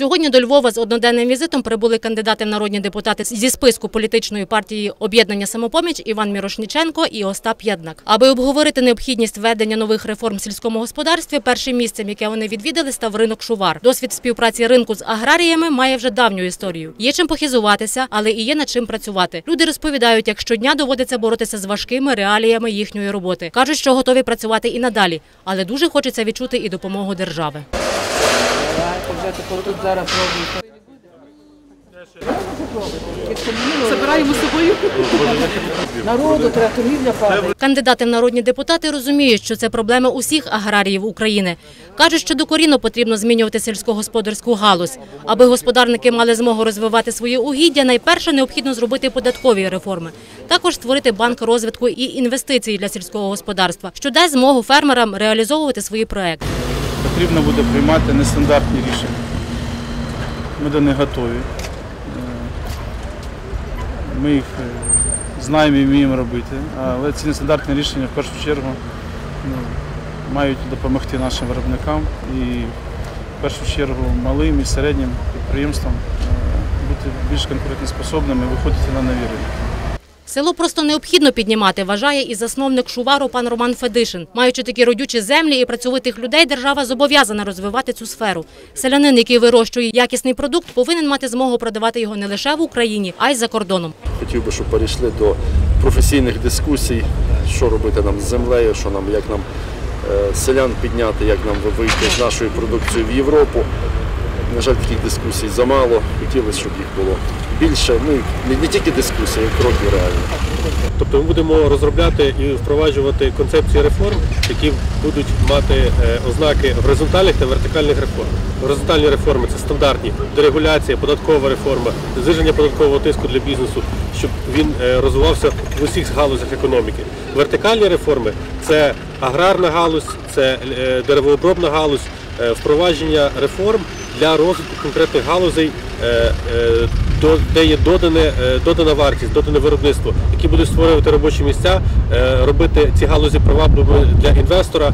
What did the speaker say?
Сьогодні до Львова з одноденним візитом прибули кандидати в народні депутати зі списку політичної партії Об'єднання Самопоміч Іван Мірошніченко і Остап Єднак. Аби обговорити необхідність введення нових реформ в сільському господарстві, першим місцем, яке вони відвідали, став ринок Шувар. Досвід співпраці ринку з аграріями має вже давню історію. Є чим похизуватися, але і є над чим працювати. Люди розповідають, як щодня доводиться боротися з важкими реаліями їхньої роботи. кажуть, що готові працювати і надалі, але дуже хочеться відчути і допомогу держави. Забираємо з собою. Народу треба торгівля падає. Кандидати в народні депутати розуміють, що це проблема усіх аграріїв України. Кажуть, що докорінно потрібно змінювати сільськогосподарську галузь. Аби господарники мали змогу розвивати свої угіддя, найперше необхідно зробити податкові реформи. Також створити банк розвитку і інвестицій для сільського господарства, що дасть змогу фермерам реалізовувати свої проекти. Потрібно буде приймати нестандартні рішення. Ми до них готові. Е, Ми їх е, знаємо і вміємо робити, але ці нестандартні рішення в першу чергу ну, мають допомогти нашим виробникам і в першу чергу малим і середнім підприємствам е, бути більш конкурентоспособними, виходити на нові. Село просто необхідно піднімати, вважає і засновник Шувару пан Роман Федишин. Маючи такі родючі землі і працьовитих людей, держава зобов'язана розвивати цю сферу. Селянин, який вирощує якісний продукт, повинен мати змогу продавати його не лише в Україні, а й за кордоном. Хотів би, щоб перейшли до професійних дискусій, що робити нам з землею, що нам, як нам е, селян підняти, як нам вийти з нашою продукцією в Європу. На жаль, таких дискусій замало. Хотілося, щоб їх було більше. Ну, не, не тільки дискусії, а й кроки реальні. Тобто ми будемо розробляти і впроваджувати концепції реформ, які будуть мати е, ознаки горизонтальних та вертикальних реформ. Горизонтальні реформи це стандартні дерегуляція, податкова реформа, зниження податкового тиску для бізнесу, щоб він е, розвивався в усіх галузях економіки. Вертикальні реформи це аграрна галузь, це е, деревообробна галузь, впровадження реформ для розвитку конкретних галузей, е, е, де є додане, е, додана вартість, додане виробництво, які будуть створювати робочі місця, робити ці галузі привабливими для інвестора